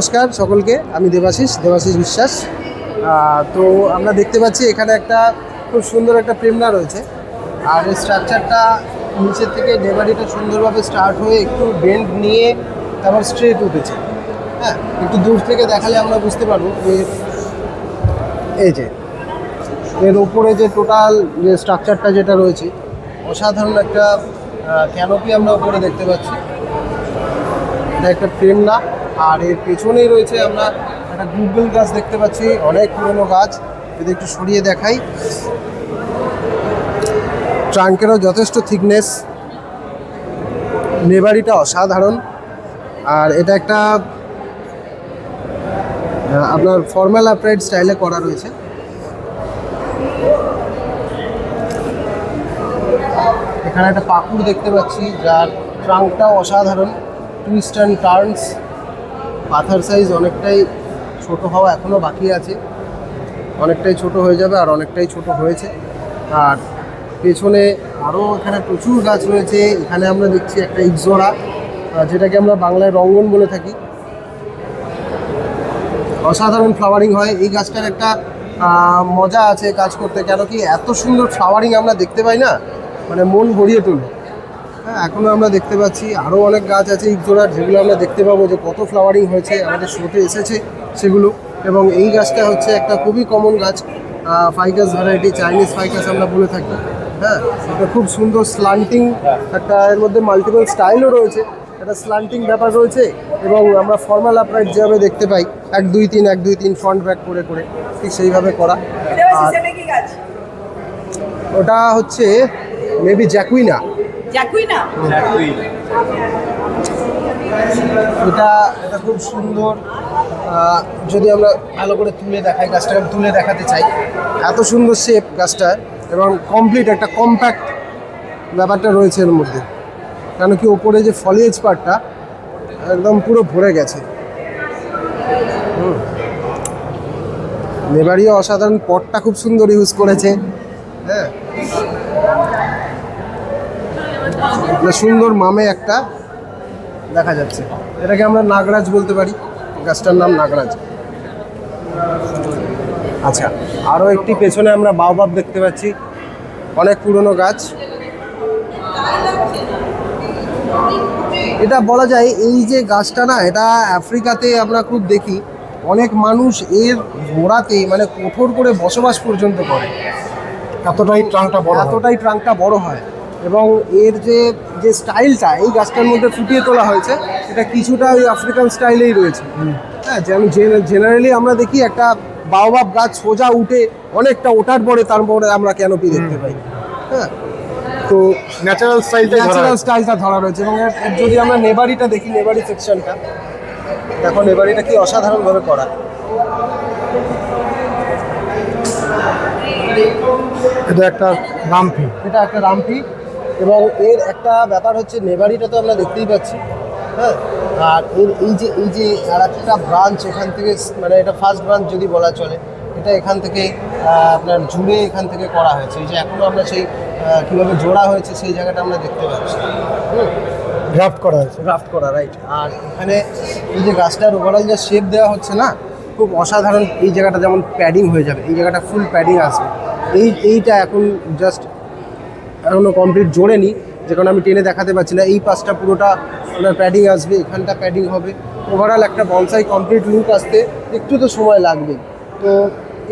নমস্কার সকলকে, আমি দেবাশিস দেবাশিস বিশ্বাস। তো আমরা দেখতে পাচ্ছি এখানে একটা খুব সুন্দর একটা প্রেমনা রয়েছে। আর এই স্ট্রাকচারটা নিচের থেকে নেবারিটা সুন্দরভাবে স্টার্ট হয়ে একটু বেন্ড নিয়ে তারপর স্ট্রেট উঠেছে। হ্যাঁ একটু দূর থেকে দেখালে আমরা বুঝতে পারব যে এই যে, এর ওপরে যে টোটাল যে স্ট্রাকচারটা যেটা রয়েছে, অসাধারণ একটা ক্যানোপি আমরা ওপরে দেখতে পাচ্ছি। এটা একটা ফ্রেম না আর এর পেছনেই রয়েছে আমরা একটা গুগল গাছ দেখতে পাচ্ছি, অনেক পুরনো গাছ। যদি একটু সরিয়ে দেখাই। ট্রাঙ্কেরও যথেষ্ট থিকনেস। নেবারিটা অসাধারণ। আর এটা একটা আপনার ফর্মাল আপরাইড স্টাইলে করা রয়েছে। এখানে একটা পাকুড় দেখতে পাচ্ছি, যার ট্রাঙ্কটাও অসাধারণ। Twist and turns. পাথার সাইজ অনেকটাই ছোট হওয়া এখনও বাকি আছে। অনেকটাই ছোট হয়ে যাবে আর অনেকটাই ছোট হয়েছে। আর পেছনে আরও এখানে প্রচুর গাছ রয়েছে। এখানে আমরা দেখছি একটা ইকজোড়া যেটাকে আমরা বাংলায় রঙ্গন বলে থাকি। অসাধারণ ফ্লাওয়ারিং হয়। এই গাছটার একটা মজা আছে কাজ করতে। কেন কি এত সুন্দর ফ্লাওয়ারিং আমরা দেখতে পাই না? মানে মন ভরিয়ে তোলে। হ্যাঁ এখনও আমরা দেখতে পাচ্ছি আরও অনেক গাছ আছে ইকজোড়ার যেগুলো আমরা দেখতে পাবো যে কত ফ্লাওয়ারিং হয়েছে আমাদের শোতে এসেছে সেগুলো। এবং এই গাছটা হচ্ছে একটা খুবই কমন গাছ ফাইকাস ভ্যারাইটি চাইনিজ ফাইকাস আমরা বলে থাকি। হ্যাঁ এটা খুব সুন্দর স্লান্টিং একটা এর মধ্যে মাল্টিপল স্টাইলও রয়েছে একটা স্লান্টিং ব্যাপার রয়েছে এবং আমরা ফর্মাল আপরাইট যেভাবে দেখতে পাই এক দুই তিন এক দুই তিন ফ্রন্ট ব্যাক করে করে ঠিক সেইভাবে করা। আর ওটা হচ্ছে মেবি জ্যাকুইনা জাকুই না? এটা এটা খুব সুন্দর। যদি আমরা ভালো করে তুলে দেখাই গাছটাকে আমি তুলে দেখাতে চাই। এত সুন্দর শেপ গাছটা এবং কমপ্লিট একটা কম্প্যাক্ট ব্যাপারটা রয়েছে এর মধ্যে। কেন কি ওপরে যে ফলিয়েজ পার্টটা একদম পুরো ভরে গেছে। হুম। নেবারিও অসাধারণ পটটা খুব সুন্দর ইউজ করেছে। হ্যাঁ। সুন্দর মামে একটা দেখা যাচ্ছে। এটাকে আমরা নাগরাজ বলতে পারি। গাছটার নাম নাগরাজ। আচ্ছা আরও একটি পেছনে আমরা বাওবাব দেখতে পাচ্ছি। অনেক পুরনো গাছ। এটা বলা যায়, এই যে গাছটা না, এটা আফ্রিকাতে আমরা খুব দেখি। অনেক মানুষ এর গোড়াতে মানে কঠোর করে বসবাস পর্যন্ত করে। এতটাই ট্রাঙ্কটা বড় এতটাই ট্রাঙ্কটা বড় হয়। এবং এর যে যে স্টাইলটা এই গাছটার মধ্যে ফুটিয়ে তোলা হয়েছে এটা কিছুটা ওই আফ্রিকান স্টাইলেই রয়েছে। হ্যাঁ যেমন জেনারেলি আমরা দেখি একটা বাওবাব গাছ সোজা উঠে অনেকটা ওঠার পরে তারপরে আমরা ক্যানোপি দেখতে পাই। হ্যাঁ। তো ন্যাচারাল স্টাইলটা ন্যাচারাল স্টাইলটা ধরা রয়েছে এবং যদি আমরা নেবারিটা দেখি নেবারি সেকশনটা দেখো নেবারিটা কি অসাধারণভাবে করা। এটা একটা রামপি এটা একটা রামপি এবং এর একটা ব্যাপার হচ্ছে নেবারিটা তো আমরা দেখতেই পাচ্ছি হ্যাঁ? আর এর এই যে এই যে আর একটা ব্রাঞ্চ এখান থেকে মানে এটা ফার্স্ট ব্রাঞ্চ যদি বলা চলে এটা এখান থেকে আপনার জুড়ে এখান থেকে করা হয়েছে। এই যে এখনও আমরা সেই কীভাবে জোড়া হয়েছে সেই জায়গাটা আমরা দেখতে পাচ্ছি হুম? গ্রাফট করা হয়েছে। গ্রাফট করা রাইট আর এখানে এই যে গাছটার ওভারঅল যে শেপ দেওয়া হচ্ছে না খুব অসাধারণ এই জায়গাটা যেমন প্যাডিং হয়ে যাবে এই জায়গাটা ফুল প্যাডিং আসবে। এই এইটা এখন জাস্ট এখনও কমপ্লিট জোরে নি যে কারণে আমি টেনে দেখাতে পারছি না। এই পাশটা পুরোটা আপনার প্যাডিং আসবে এখানটা প্যাডিং হবে। ওভারঅল একটা বনসাই কমপ্লিট লুক আসতে একটু তো সময় লাগবে। তো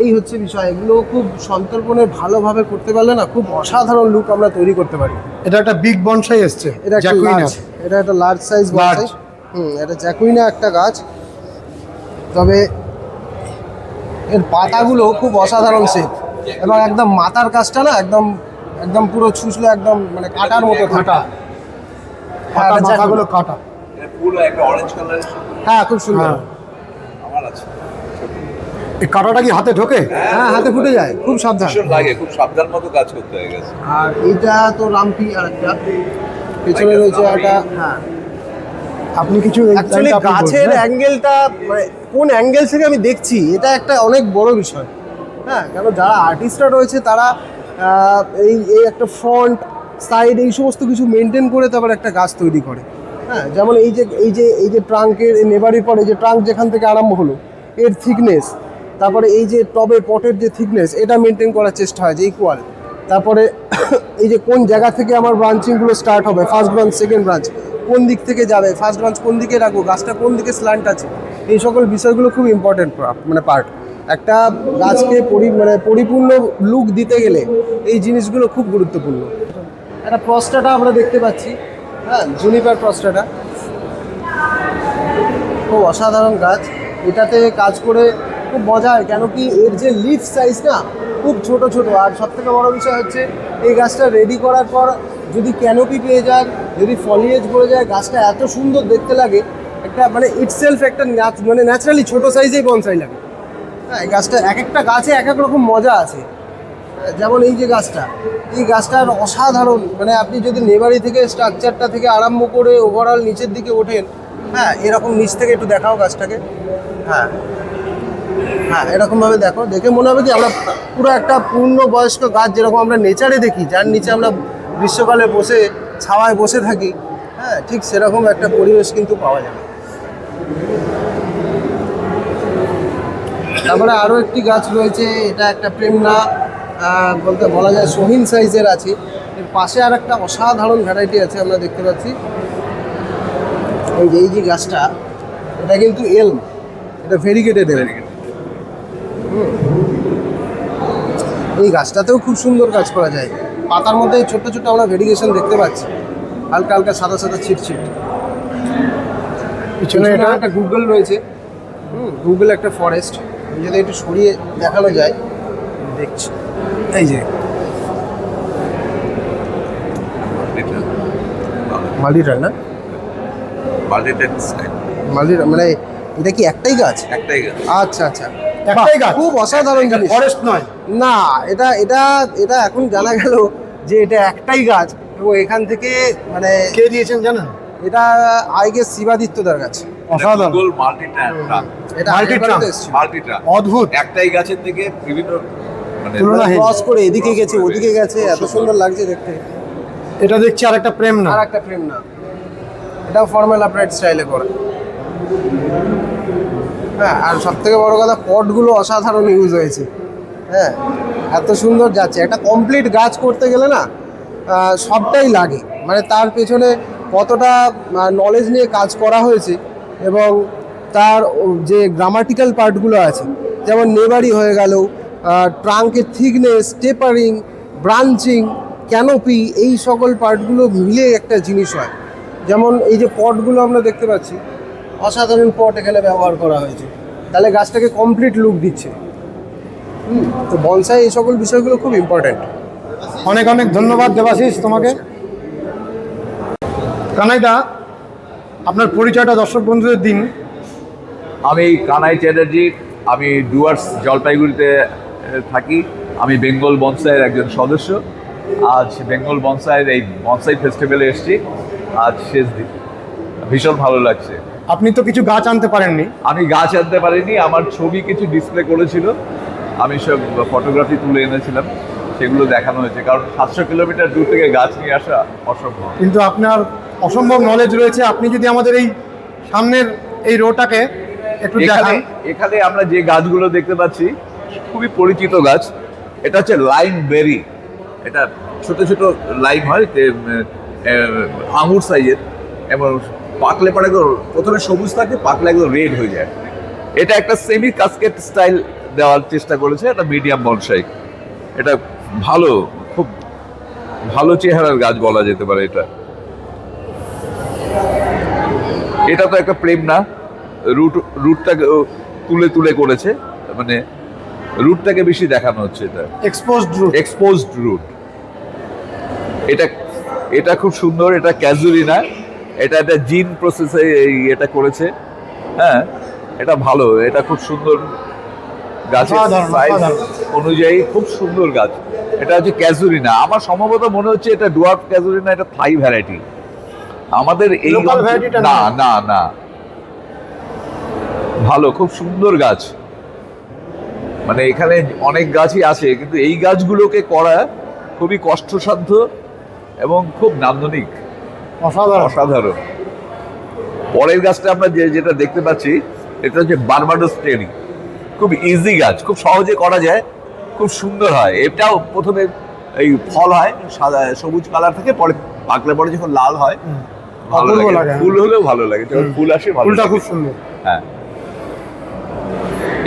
এই হচ্ছে বিষয়। এগুলো খুব সন্তর্পণে ভালোভাবে করতে পারলে না খুব অসাধারণ লুক আমরা তৈরি করতে পারি। এটা একটা বিগ বনসাই এসছে এটা একটা লার্জ এটা একটা লার্জ সাইজ। গাছ হুম এটা জ্যাকুইনা একটা গাছ। তবে এর পাতাগুলো খুব অসাধারণ শেপ এবং একদম মাথার কাজটা না একদম একদম পুরো ছুঁচলে একদম মানে কাটার মতো কাটা। হ্যাঁ, পাতা এটা মাথাগুলো কাটা। এটা পুরো একটা অরেঞ্জ কালারের হ্যাঁ খুব সুন্দর। হ্যাঁ। আমার আছে। এই কাটাটা কি হাতে ঢোকে? হ্যাঁ হাতে ফুটে যায়। খুব সাবধান। লাগে খুব সাবধান মতো কাজ করতে হয়ে গেছে। আর এইটা তো রামপি আর একটা। পেছনে রয়েছে একটা হ্যাঁ। আপনি কিছু অ্যাকচুয়ালি গাছের হ্যাঁ? অ্যাঙ্গেলটা মানে কোন অ্যাঙ্গেল থেকে আমি দেখছি এটা একটা অনেক বড় বিষয়। হ্যাঁ কারণ যারা আর্টিস্টরা রয়েছে তারা এই এই একটা ফ্রন্ট সাইড এই সমস্ত কিছু মেনটেন করে তারপর একটা গাছ তৈরি করে। হ্যাঁ যেমন এই যে এই যে এই যে ট্রাঙ্কের নেবারির পরে যে ট্রাঙ্ক যেখান থেকে আরম্ভ হলো, এর থিকনেস তারপরে এই যে টবে পটের যে থিকনেস এটা মেনটেন করার চেষ্টা হয়, যে ইকুয়াল তারপরে এই যে কোন জায়গা থেকে আমার ব্রাঞ্চিংগুলো স্টার্ট হবে ফার্স্ট ব্রাঞ্চ সেকেন্ড ব্রাঞ্চ কোন দিক থেকে যাবে ফার্স্ট ব্রাঞ্চ কোন দিকে রাখব, গাছটা কোন দিকে স্ল্যান্ট আছে, এই সকল বিষয়গুলো খুব ইম্পর্টেন্ট মানে পার্ট একটা গাছকে পরি মানে পরিপূর্ণ লুক দিতে গেলে এই জিনিসগুলো খুব গুরুত্বপূর্ণ। একটা প্রস্টাটা আমরা দেখতে পাচ্ছি। হ্যাঁ জুনিপার প্রস্টাটা খুব অসাধারণ গাছ। এটাতে কাজ করে খুব মজা হয় কেন কি এর যে লিফ সাইজ না, খুব ছোট ছোট। আর সব থেকে বড় বিষয় হচ্ছে, এই গাছটা রেডি করার পর যদি ক্যানোপি পেয়ে যায়, যদি ফলিয়েজ পড়ে যায়, গাছটা এত সুন্দর দেখতে লাগে, একটা মানে ইটসেলফ একটা মানে ন্যাচারালি ছোট সাইজেই বনসাই লাগে। হ্যাঁ এই গাছটা এক একটা গাছে এক এক রকম মজা আছে। যেমন এই যে গাছটা, এই গাছটার অসাধারণ মানে আপনি যদি নেবারি থেকে স্ট্রাকচারটা থেকে আরম্ভ করে ওভারঅল নিচের দিকে ওঠেন হ্যাঁ এরকম নিচ থেকে একটু দেখাও গাছটাকে। হ্যাঁ হ্যাঁ এরকমভাবে দেখো। দেখে মনে হবে কি আমরা পুরো একটা পূর্ণ বয়স্ক গাছ যেরকম আমরা নেচারে দেখি, যার নিচে আমরা গ্রীষ্মকালে বসে, ছাওয়ায় বসে থাকি হ্যাঁ ঠিক সেরকম একটা পরিবেশ কিন্তু পাওয়া যাবে। তারপরে আরও একটি গাছ রয়েছে এটা একটা প্রেমনা বলতে বলা যায় সোহিন সাইজের আছে। এর পাশে আর একটা অসাধারণ ভ্যারাইটি আছে আমরা দেখতে পাচ্ছি। এই যে এই যে গাছটা এটা কিন্তু এলম এটা ভেরিগেটেড এলম এই গাছটাতেও খুব সুন্দর কাজ করা যায়। পাতার মধ্যে ছোট্ট ছোট্ট আমরা ভেরিগেশন দেখতে পাচ্ছি। হালকা হালকা সাদা সাদা ছিট ছিট। পিছনে এটা? একটা গুগল রয়েছে। হুম গুগল একটা ফরেস্ট যদি একটু সরিয়ে দেখানো যায়। দেখছি। এই যে। মাল্টিটার না? স্টাইল মানে এটা কি একটাই গাছ? একটাই গাছ। আচ্ছা আচ্ছা। একটাই গাছ। খুব অসাধারণ জিনিস। ফরেস্ট নয়। না এটা এটা এটা এখন জানা গেল যে এটা একটাই গাছ। এবং এখান থেকে মানে কে দিয়েছেন জানেন? এটা আই গেস শিবাদিত্যদার অসাধারণ। এটা। মাল্টিট্রাক অদ্ভুত। একটাই গাছের থেকে বিভিন্ন মানে ক্রস করে এদিকে গেছে ওদিকে গেছে এত সুন্দর লাগছে দেখতে। এটা দেখছি আর একটা প্রেম না। আর একটা ফ্রেম না। এটাও ফর্মাল আপরাইট স্টাইলে করা। হ্যাঁ আর সব থেকে বড় কথা পটগুলো অসাধারণ ইউজ হয়েছে। হ্যাঁ এত সুন্দর যাচ্ছে। একটা কমপ্লিট গাছ করতে গেলে না সবটাই লাগে। মানে তার পেছনে কতটা নলেজ নিয়ে কাজ করা হয়েছে এবং তার যে গ্রামাটিক্যাল পার্টগুলো আছে, যেমন নেবারি হয়ে গেল ট্রাঙ্কের থিকনেস টেপারিং ব্রাঞ্চিং ক্যানোপি এই সকল পার্টগুলো মিলে একটা জিনিস হয়। যেমন এই যে পটগুলো আমরা দেখতে পাচ্ছি, অসাধারণ পট এখানে ব্যবহার করা হয়েছে। তাহলে গাছটাকে কমপ্লিট লুক দিচ্ছে। হুম, তো বনসাই এই সকল বিষয়গুলো খুব ইম্পর্ট্যান্ট অনেক অনেক ধন্যবাদ দেবাশিস তোমাকে। কানাইদা আপনার পরিচয়টা দর্শক বন্ধুদের দিন। আমি কানাই চ্যাটার্জি আমি ডুয়ার্স জলপাইগুড়িতে থাকি। আমি বেঙ্গল বনসাইয়ের একজন সদস্য। আজ বেঙ্গল বনসাইয়ের এই বনসাই ফেস্টিভ্যালে এসেছি। আজ শেষ দিন। ভীষণ ভালো লাগছে। আপনি তো কিছু গাছ আনতে পারেননি। আমি গাছ আনতে পারিনি আমার ছবি কিছু ডিসপ্লে করেছিল। আমি সব ফটোগ্রাফি তুলে এনেছিলাম সেগুলো দেখানো হয়েছে কারণ সাতশো কিলোমিটার দূর থেকে গাছ নিয়ে আসা অসম্ভব। কিন্তু আপনার অসম্ভব নলেজ রয়েছে। আপনি যদি আমাদের এই সামনের এই রোটাকে একটু দেখান। এখানে আমরা যে গাছগুলো দেখতে পাচ্ছি খুবই পরিচিত গাছ। এটা হচ্ছে লাইম বেরি এটা ছোট ছোট লাইম হয় আঙুর সাইজের এবং পাকলে পরে প্রথমে সবুজ থাকে পাকলে একদম রেড হয়ে যায়। এটা একটা সেমি কাস্কেট স্টাইল দেওয়ার চেষ্টা করেছে এটা মিডিয়াম বনসাই এটা ভালো খুব ভালো চেহারার গাছ বলা যেতে পারে এটা। এটা তো একটা প্রেম না। রুট রুটটাকে তুলে তুলে করেছে। মানে রুটটাকে বেশি দেখানো হচ্ছে এটা। এক্সপোজড রুট এক্সপোজড রুট এটা এটা খুব সুন্দর এটা ক্যাজুরিনা এটা একটা জিন প্রসেসে এই এটা করেছে। হ্যাঁ এটা ভালো এটা খুব সুন্দর গাছের সাইজ অনুযায়ী খুব সুন্দর গাছ। এটা হচ্ছে ক্যাজুরিনা আমার সম্ভবত মনে হচ্ছে এটা ডুয়ার্ফ ক্যাজুরিনা এটা থাই ভ্যারাইটি আমাদের এই না না। না। ভালো খুব সুন্দর গাছ। মানে এখানে অনেক গাছই আছে কিন্তু এই গাছগুলোকে করা খুবই কষ্টসাধ্য এবং খুব নান্দনিক। অসাধারণ। অসাধারণ। পরের গাছটা আমরা যে যেটা দেখতে পাচ্ছি এটা হচ্ছে বারবাডোস টেরি। খুব ইজি গাছ খুব সহজে করা যায় খুব সুন্দর হয়। এটাও প্রথমে এই ফল হয় সাদা সবুজ কালার থেকে পরে পাকলে পরে যখন লাল হয় ভালো লাগে। লাগে, ফুল হলেও ভালো লাগে যখন ফুল আসে ভালো ফুলটা খুব সুন্দর। হ্যাঁ।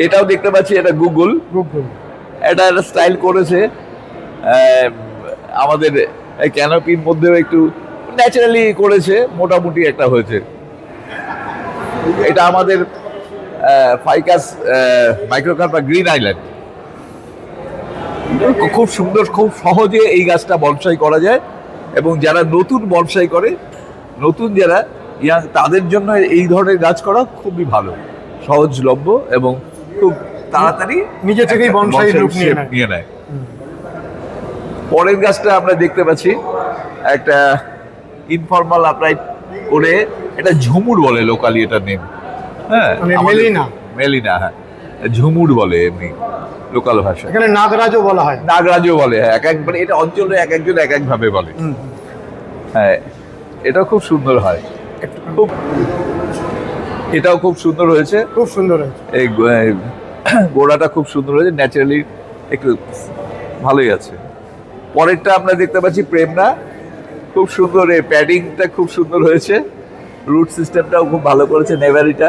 এটাও দেখতে পাচ্ছি এটা গুগল গুগল এটা একটা স্টাইল করেছে আমাদের ক্যানোপির মধ্যেও একটু ন্যাচারালি করেছে মোটামুটি একটা হয়েছে। এটা আমাদের ফাইকাস মাইক্রোকার বা গ্রিন আইল্যান্ড খুব সুন্দর খুব সহজে এই গাছটা বনসাই করা যায় এবং যারা নতুন বনসাই করে নতুন যারা ইয়াং তাদের জন্য এই ধরনের গাছ করা খুবই ভালো সহজলভ্য এবং খুব তাড়াতাড়ি নিজে থেকেই bonsai রূপ নিয়ে নেয়। পরের গাছটা আমরা দেখতে পাচ্ছি একটা ইনফর্মাল আপরাইট করে এটা ঝুমুর বলে লোকালি এটা নেম হ্যাঁ মানে মেলিনা। মেলিনা হ্যাঁ। ঝুমুর বলে এমনি লোকাল ভাষা এখানে নাগরাজও বলা হয়। নাগরাজও বলে হ্যাঁ এক এক মানে এটা অঞ্চলে এক একজন এক এক ভাবে বলে। হ্যাঁ এটাও খুব সুন্দর হয়। খুব এটাও খুব সুন্দর হয়েছে। খুব সুন্দর হয়েছে। এই গোড়াটা খুব সুন্দর হয়েছে ন্যাচারালি একটু ভালোই আছে। পরেরটা আমরা দেখতে পাচ্ছি প্রেমনা। খুব সুন্দর এই প্যাডিংটা খুব সুন্দর হয়েছে। রুট সিস্টেমটাও খুব ভালো করেছে নেভারিটা।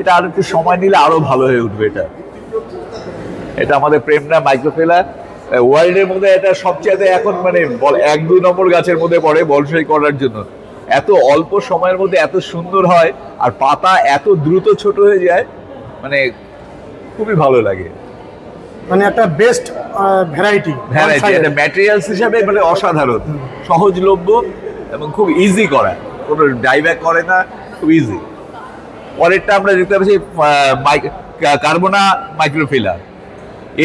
এটা আর একটু সময় নিলে আরও ভালো হয়ে উঠবে এটা। এটা আমাদের প্রেমনা মাইক্রোফেলা ওয়ার্ল্ডের মধ্যে এটা সবচেয়ে এখন মানে বল- এক দুই নম্বর গাছের মধ্যে পড়ে বলসাই করার জন্য। এত অল্প সময়ের মধ্যে এত সুন্দর হয় আর পাতা এত দ্রুত ছোট হয়ে যায় মানে খুবই ভালো লাগে। মানে একটা বেস্ট ভ্যারাইটি ভ্যারাইটি এটা ম্যাটেরিয়ালস হিসাবে মানে অসাধারণ সহজলভ্য এবং খুব ইজি করা। কোনো ডাইব্যাক করে না খুব ইজি পরেরটা আমরা দেখতে পাচ্ছি কার্বোনা মাইক্রোফিলার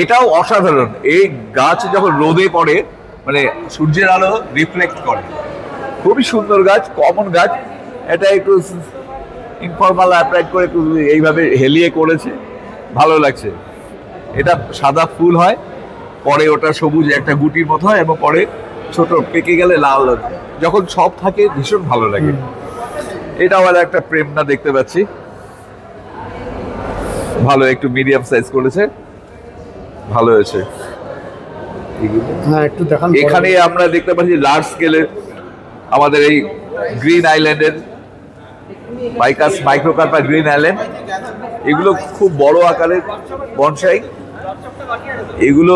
এটাও অসাধারণ। এই গাছ যখন রোদে পড়ে মানে সূর্যের আলো রিফ্লেক্ট করে। খুবই সুন্দর গাছ কমন গাছ। এটা একটু ইনফর্মাল অ্যাপ্লাইড করে একটু এইভাবে হেলিয়ে করেছে। ভালো লাগছে। এটা সাদা ফুল হয়, পরে ওটা সবুজ একটা গুটির মতো হয় এবং পরে ছোট পেকে গেলে লাল। যখন সব থাকে, ভীষণ ভালো লাগে। এটা আবার একটা প্রেমনা দেখতে পাচ্ছি। ভালো একটু মিডিয়াম সাইজ করেছে। ভালো হয়েছে। হ্যাঁ একটু দেখান এখানে আমরা দেখতে পাচ্ছি লার্জ স্কেলের আমাদের এই গ্রিন আইল্যান্ডের মাইকাস মাইক্রোকার্পা গ্রিন আইল্যান্ড এগুলো খুব বড় আকারের বনসাই এগুলো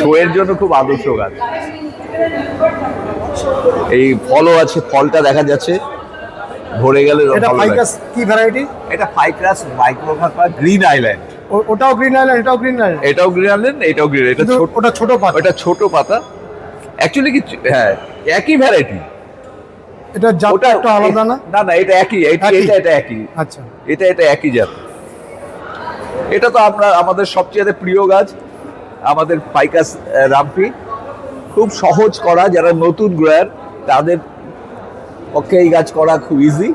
শোয়ের জন্য খুব আদর্শ গাছ এই ফলও আছে ফলটা দেখা যাচ্ছে। ভরে গেলে এটা ফাইকাস কি ভ্যারাইটি এটা ফাইক্রাস মাইক্রোকার্পা গ্রিন আইল্যান্ড ওটাও গ্রিন আইল্যান্ড এটাও গ্রিন আইল্যান্ড এটাও গ্রিন আইল্যান্ড এটাও গ্রিন এটা ছোট ওটা ছোট পাতা। ওটা ছোট পাতা। অ্যাকচুয়ালি কি হ্যাঁ একই ভ্যারাইটি এটা জাতটা একটু আলাদা না? না না এটা একই এটা এটা এটা একই। আচ্ছা। এটা এটা একই জাত। এটা তো আমরা আমাদের সবচেয়ে প্রিয় গাছ আমাদের পাইকাস রামপি। খুব সহজ করা যারা নতুন গ্রয়ার তাদের পক্ষে এই গাছ করা খুব ইজি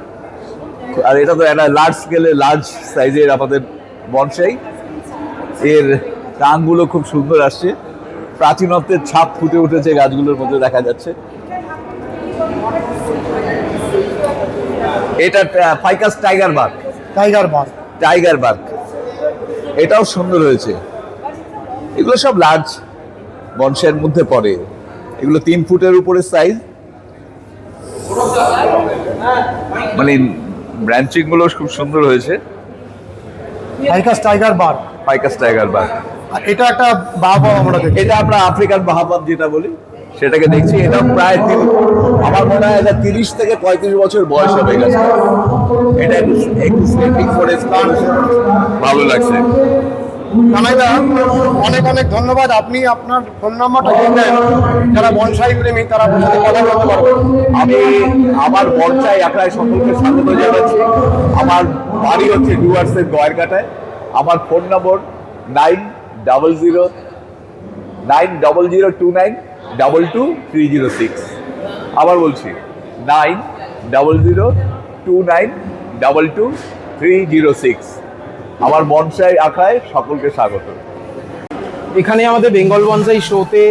আর এটা তো একটা লার্জ স্কেলে লার্জ সাইজের আমাদের বনসাই। এর টানগুলো খুব সুন্দর আসছে। প্রাচীনত্বের ছাপ ফুটে উঠেছে গাছগুলোর মধ্যে দেখা যাচ্ছে। এটা ফাইকাস টাইগার বাগ টাইগার বাস টাইগার বাগ এটাও সুন্দর হয়েছে। এগুলো সব লার্জ বনসাইয়ের মধ্যে পড়ে। এগুলো তিন ফুটের উপরে সাইজ মানে ব্রাঞ্চিংগুলো খুব সুন্দর হয়েছে। Ficus tiger bark ficus tiger bark আর এটা একটা বাহাবা আমরা দেখি এটা আমরা আফ্রিকান বাহাবাব যেটা বলি সেটাকে দেখছি। এটা প্রায় আমার মনে হয় এটা তিরিশ থেকে পঁয়ত্রিশ বছর বয়স হবে গেছে এটা একটু স্লিপিং ভালো লাগছে। অনেক অনেক ধন্যবাদ। আপনি আপনার ফোন নাম্বারটা দিলেন যারা বনসাই প্রেমী, তারা সাথে কথা বলতে পারবে। আমি আমার মঞ্চায় আপনার সকলকে স্বাগত জানাচ্ছি। আমার বাড়ি হচ্ছে ডুয়ার্সের গয়েরকাটায় আমার phone number nine double zero, nine double zero two nine double two three zero six. আবার বলছি, nine double zero two nine double two three zero six. আমার মনসাই আঁকায় সকলকে স্বাগত। এখানে আমাদের বেঙ্গল বনসাই শোতে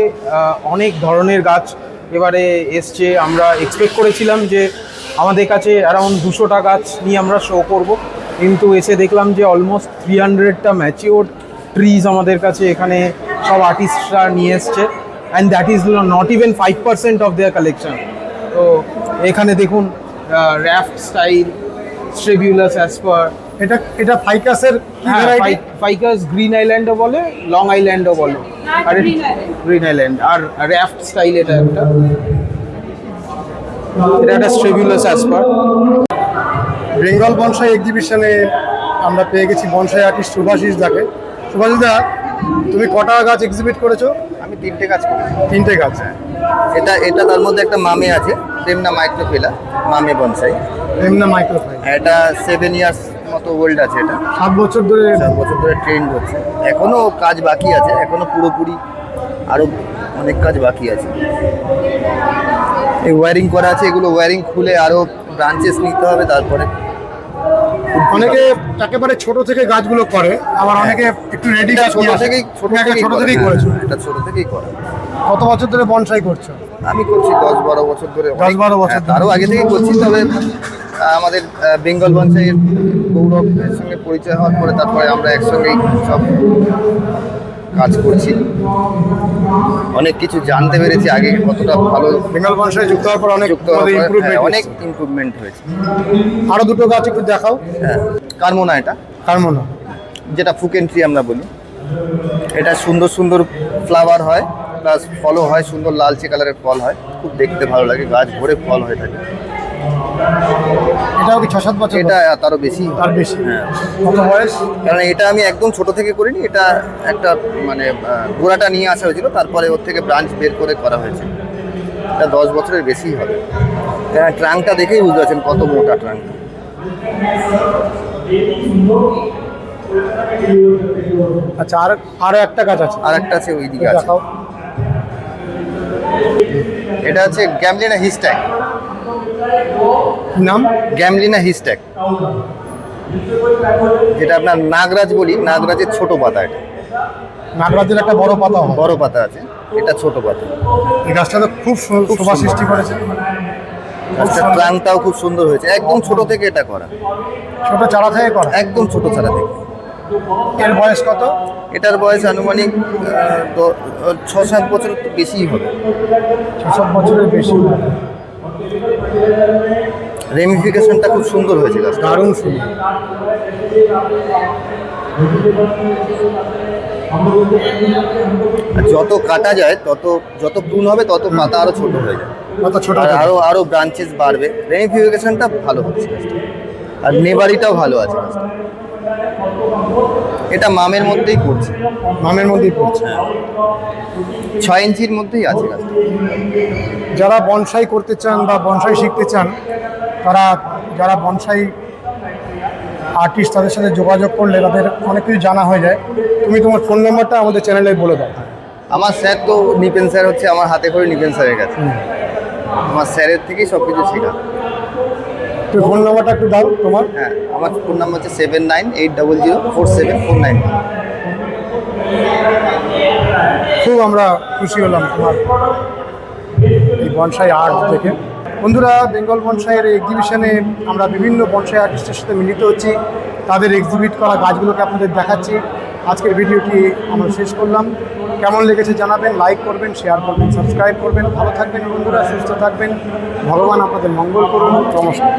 অনেক ধরনের গাছ এবারে এসছে। আমরা এক্সপেক্ট করেছিলাম যে আমাদের কাছে অ্যারাউন্ড দুশোটা গাছ নিয়ে আমরা শো করব। কিন্তু এসে দেখলাম যে অলমোস্ট থ্রি হান্ড্রেডটা ম্যাচিওর ট্রিজ আমাদের কাছে এখানে সব আর্টিস্টরা নিয়ে এসছে। And that is not even five percent of their collection তো এখানে দেখুন র্যাফট স্টাইল স্ট্রেবিউলাস অ্যাসপার এটা এটা ফাইকাসের কি হ্যাঁ ভ্যারাইটি ফাইকাস গ্রিন আইল্যান্ডও বলে লং আইল্যান্ডও বলে। আর গ্রিন আইল্যান্ড। আর র্যাফট স্টাইল এটা একটা। এটা একটা স্ট্রেবিউলাস অ্যাসপার বেঙ্গল বনসাই এক্সিবিশনে আমরা পেয়ে গেছি বনসাই আর্টিস্ট সুভাষিস দাকে। সুভাষিস দা তুমি কটা গাছ এক্সিবিট করেছ? আমি তিনটে গাছ করি তিনটে গাছ এটা এটা তার মধ্যে একটা মামে আছে প্রেমনা মাইক্রোফিলা মামে বনসাই। এমনা মাইক্রোফাইল। এটা সেভেন ইয়ার্স মতো ওল্ড আছে এটা? সাত বছর ধরে সাত বছর ধরে ট্রেন্ড হচ্ছে। এখনও কাজ বাকি আছে এখনও পুরোপুরি আরও অনেক কাজ বাকি আছে। এই ওয়ারিং করা আছে এগুলো ওয়ারিং খুলে আরও ব্রাঞ্চেস নিতে হবে তারপরে অনেকে একেবারে ছোট থেকে গাছগুলো করে আবার অনেকে একটু রেডি গাছ ছোট। থেকেই ছোট থেকেই ছোট করে। থেকেই হ্যাঁ, করেছ। এটা ছোট থেকেই করে। কত বছর ধরে বনসাই করছ? আমি করছি দশ বারো বছর ধরে। দশ বারো বছর হ্যাঁ, ধরে। তারও আগে থেকে করছি তবে আমাদের বেঙ্গল বনসাইয়ের গৌরবের সঙ্গে পরিচয় হওয়ার পরে তারপরে আমরা একসঙ্গেই সব কাজ করছি। অনেক কিছু জানতে পেরেছি আগে কতটা ভালো বেঙ্গল বনসাই যুক্ত হওয়ার পর অনেক হ্যাঁ, অনেক ইমপ্রুভমেন্ট হয়েছে। আরও দুটো গাছ একটু দেখাও। হ্যাঁ কারমোনা এটা। কারমোনা। যেটা ফুকেন ট্রি আমরা বলি। এটা সুন্দর সুন্দর ফ্লাওয়ার হয় প্লাস ফলও হয় সুন্দর লালচে কালারের ফল হয়। খুব দেখতে ভালো লাগে গাছ ভরে ফল হয়ে থাকে। এটাও কি ছ সাত বছর এটা তারও বেশি। তার বেশি। হ্যাঁ। কত বয়স? কারণ এটা আমি একদম ছোট থেকে করিনি এটা একটা মানে গোড়াটা নিয়ে আসা হয়েছিল তারপরে ওর থেকে ব্রাঞ্চ বের করে করা হয়েছে। এটা দশ বছরের বেশি হবে। ট্রাঙ্কটা দেখেই বুঝতে পারছেন কত মোটা ট্রাঙ্কটা আচ্ছা আর আরও একটা গাছ আছে। আর একটা আছে ওই দিকে আছে। এটা হচ্ছে গ্যামলিনা হিস্ট্যাক নাম গ্যামলিনা হিস্ট্যাক। যেটা আপনার নাগরাজ বলি নাগরাজের ছোট পাতা এটা। নাগরাজের একটা বড় পাতা হয়। বড় পাতা আছে এটা ছোট পাতা। এই গাছটা তো খুব সু- শোভা সৃষ্টি করেছে। গাছটার ট্রাঙ্কটাও খুব সুন্দর হয়েছে। একদম ছোট থেকে এটা করা। ছোট চারা থেকে করা? একদম ছোট ছাড়া থেকে। এর বয়স কত? এটার বয়স আনুমানিক আহ, দ- ছ সাত বছর একটু বেশিই হবে। ছসব বছরের বেশি রেমিফিকেশনটা খুব সুন্দর হয়েছে গাছটা দারুণ সুন্দর যত কাটা যায় তত যত প্রুন হবে তত পাতা আরও ছোট হয়ে যায় কত ছোট আর। আরও আরও ব্রাঞ্চেস বাড়বে রেমিফিকেশনটা ভালো হচ্ছে। আর নেবারিটাও ভালো আছে গাছটা। এটা মামের মধ্যেই পড়ছে। মামের মধ্যেই পড়ছে। ছয় ইঞ্চির মধ্যেই আছে গাছটা যারা বনসাই করতে চান বা বনসাই শিখতে চান তারা যারা বনসাই আর্টিস্ট তাদের সাথে যোগাযোগ করলে তাদের অনেক কিছু জানা হয়ে যায়। তুমি তোমার ফোন নাম্বারটা আমাদের চ্যানেলে বলে দাও। আমার স্যার তো নিপেন স্যার হচ্ছে আমার হাতে করে নিপেন স্যারের কাছে। আমার স্যারের থেকেই সব কিছু শেখা। তুমি ফোন নাম্বারটা একটু দাও তোমার। হ্যাঁ আমার ফোন নাম্বার হচ্ছে seven nine eight double zero four seven four nine খুব আমরা খুশি হলাম তোমার এই বনসাই আর্ট দেখে। বন্ধুরা বেঙ্গল বনসাইয়ের এক্সিবিশনে আমরা বিভিন্ন বনসাই আর্টিস্টের সাথে মিলিত হচ্ছি। তাদের এক্সিবিট করা গাছগুলোকে আপনাদের দেখাচ্ছি। আজকের ভিডিওটি আমরা শেষ করলাম। কেমন লেগেছে জানাবেন লাইক করবেন শেয়ার করবেন সাবস্ক্রাইব করবেন। ভালো থাকবেন বন্ধুরা সুস্থ থাকবেন। ভগবান আপনাদের মঙ্গল করুন। নমস্কার।